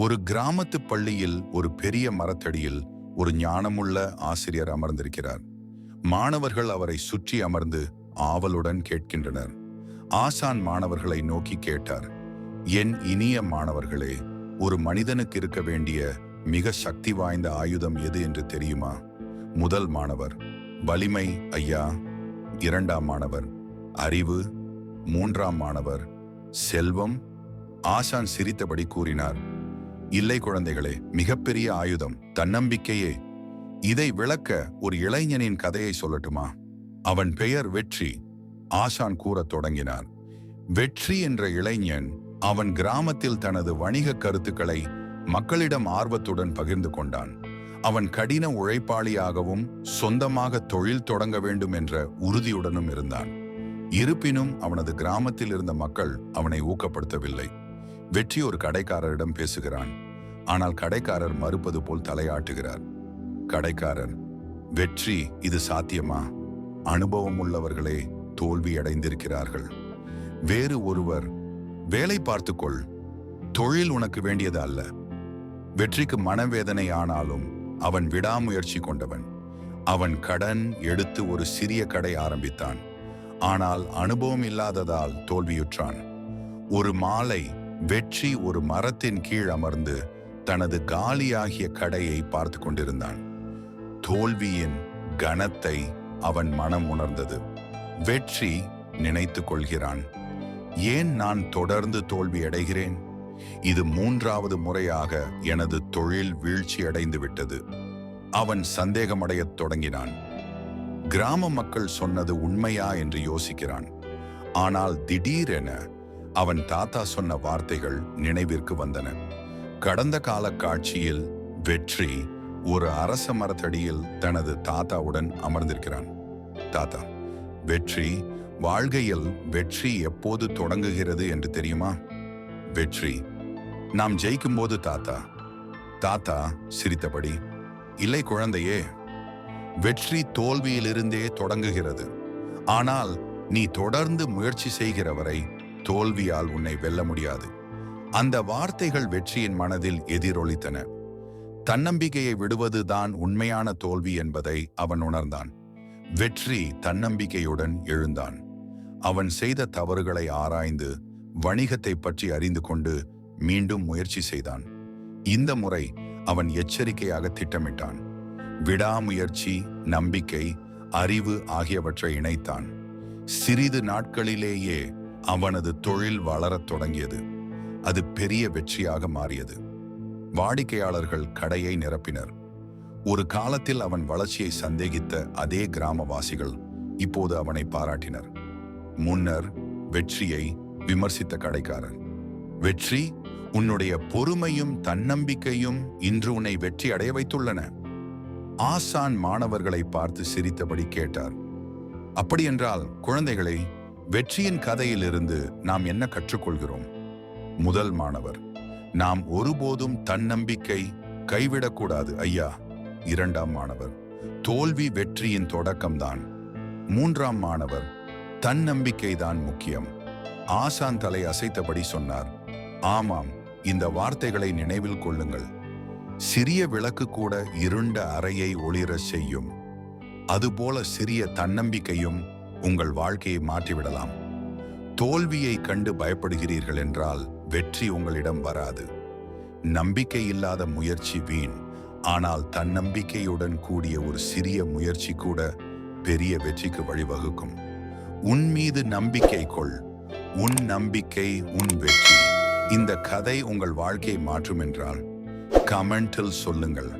ஒரு கிராமத்து பள்ளியில் ஒரு பெரிய மரத்தடியில் ஒரு ஞானமுள்ள ஆசிரியர் அமர்ந்திருக்கிறார். மாணவர்கள் அவரை சுற்றி அமர்ந்து ஆவலுடன் கேட்கின்றனர். ஆசான் மாணவர்களை நோக்கி கேட்டார் என் இனிய மாணவர்களே ஒரு மனிதனுக்கு இருக்க வேண்டிய மிக சக்தி வாய்ந்த ஆயுதம் எது என்று தெரியுமா? முதல் மாணவர் வலிமை ஐயா இரண்டாம் மாணவர் அறிவு மூன்றாம் மாணவர் செல்வம் ஆசான் சிரித்தபடி கூறினார். இல்லை குழந்தைகளே மிகப்பெரிய ஆயுதம் தன்னம்பிக்கையே. இதை விளக்க ஒரு இளைஞனின் கதையை சொல்லட்டுமா? அவன் பெயர் வெற்றி. ஆசான் கூறத் தொடங்கினார் வெற்றி என்ற இளைஞன் அவன் கிராமத்தில் தனது வணிக கருத்துக்களை மக்களிடம் ஆர்வத்துடன் பகிர்ந்து கொண்டான். அவன் கடின உழைப்பாளியாகவும் சொந்தமாக தொழில் தொடங்க வேண்டும் என்ற உறுதியுடனும் இருந்தான். இருப்பினும் அவனது கிராமத்தில் இருந்த மக்கள் அவனை ஊக்கப்படுத்தவில்லை. வெற்றி ஒரு கடைக்காரரிடம் பேசுகிறான். ஆனால் கடைக்காரர் மறுப்பது போல் தலையாட்டுகிறார். கடைக்காரர் வெற்றி இது சாத்தியமா? அனுபவம் உள்ளவர்களே தோல்வி அடைந்திருக்கிறார்கள். வேறு ஒருவர் வேலை பார்த்துக்கொள். தொழில் உனக்கு வேண்டியது அல்ல. வெற்றிக்கு மனவேதனை ஆனாலும் அவன் விடாமுயற்சி கொண்டவன். அவன் கடன் எடுத்து ஒரு சிறிய கடை ஆரம்பித்தான். ஆனால் அனுபவம் இல்லாததால் தோல்வியுற்றான். ஒரு மாலை வெற்றி ஒரு மரத்தின் கீழ் அமர்ந்து தனது காலியாகிய கடையை பார்த்து கொண்டிருந்தான். தோல்வியின் கனத்தை அவன் மனம் உணர்ந்தது. வெற்றி நினைத்து கொள்கிறான். ஏன் நான் தொடர்ந்து தோல்வி அடைகிறேன்? இது மூன்றாவது முறையாக எனது தொழில் வீழ்ச்சி அடைந்து விட்டது. அவன் சந்தேகமடையத் தொடங்கினான். கிராம மக்கள் சொன்னது உண்மையா என்று யோசிக்கிறான். ஆனால் திடீரென அவன் தாத்தா சொன்ன வார்த்தைகள் நினைவிற்கு வந்தன. கடந்த கால காட்சியில் வெற்றி ஒரு அரச மரத்தடியில் தனது தாத்தாவுடன் அமர்ந்திருக்கிறான். தாத்தா வெற்றி வாழ்கையில் வெற்றி எப்போது தொடங்குகிறது என்று தெரியுமா? வெற்றி நாம் ஜெயிக்கும்போது தாத்தா. தாத்தா சிரித்தபடி இல்லை குழந்தையே வெற்றி தோல்வியிலிருந்தே தொடங்குகிறது. ஆனால் நீ தொடர்ந்து முயற்சி செய்கிறவரை தோல்வியால் உன்னை வெல்ல முடியாது. அந்த வார்த்தைகள் வெற்றியின் மனதில் எதிரொலித்தன. தன்னம்பிக்கையை விடுவதுதான் உண்மையான தோல்வி என்பதை அவன் உணர்ந்தான். வெற்றி தன்னம்பிக்கையுடன் எழுந்தான். அவன் செய்த தவறுகளை ஆராய்ந்து வணிகத்தை பற்றி அறிந்து கொண்டு மீண்டும் முயற்சி செய்தான். இந்த முறை அவன் எச்சரிக்கையாக திட்டமிட்டான். விடாமுயற்சி நம்பிக்கை அறிவு ஆகியவற்றை இணைத்தான். சிறிது நாட்களிலேயே அவனது தொழில் வளரத் தொடங்கியது. அது பெரிய வெற்றியாக மாறியது. வாடிக்கையாளர்கள் கடையை நிரப்பினர். ஒரு காலத்தில் அவன் வளர்ச்சியை சந்தேகித்த அதே கிராமவாசிகள் இப்போது அவனை பாராட்டினர். முன்னர் வெற்றியை விமர்சித்த கடைக்காரர் வெற்றி உன்னுடைய பொறுமையும் தன்னம்பிக்கையும் இன்று உன்னை வெற்றி அடைய வைத்துள்ளன. ஆசான் மாணவர்களை பார்த்து சிரித்தபடி கேட்டார் அப்படியென்றால் குழந்தைகளை வெற்றியின் கதையிலிருந்து நாம் என்ன கற்றுக்கொள்கிறோம்? முதல் மாணவர் நாம் ஒருபோதும் தன்னம்பிக்கை கைவிடக்கூடாது ஐயா. இரண்டாம் மாணவர் தோல்வி வெற்றியின் தொடக்கம்தான். மூன்றாம் மாணவர் தன்னம்பிக்கைதான் முக்கியம். ஆசான் தலை அசைத்தபடி சொன்னார் ஆமாம் இந்த வார்த்தைகளை நினைவில் கொள்ளுங்கள். சிறிய விளக்கு கூட இருண்ட அறையை ஒளிரச் செய்யும். அதுபோல சிறிய தன்னம்பிக்கையும் உங்கள் வாழ்க்கையை மாற்றிவிடலாம். தோல்வியை கண்டு பயப்படுகிறீர்கள் என்றால் வெற்றி உங்களிடம் வராது. நம்பிக்கை இல்லாத முயற்சி வீண். ஆனால் தன்னம்பிக்கையுடன் கூடிய ஒரு சிறிய முயற்சி கூட பெரிய வெற்றிக்கு வழிவகுக்கும். உன் மீது நம்பிக்கை கொள். உன் நம்பிக்கை உன் வெற்றி. இந்த கதை உங்கள் வாழ்க்கையை மாற்றும் என்றால் கமெண்டில் சொல்லுங்கள்.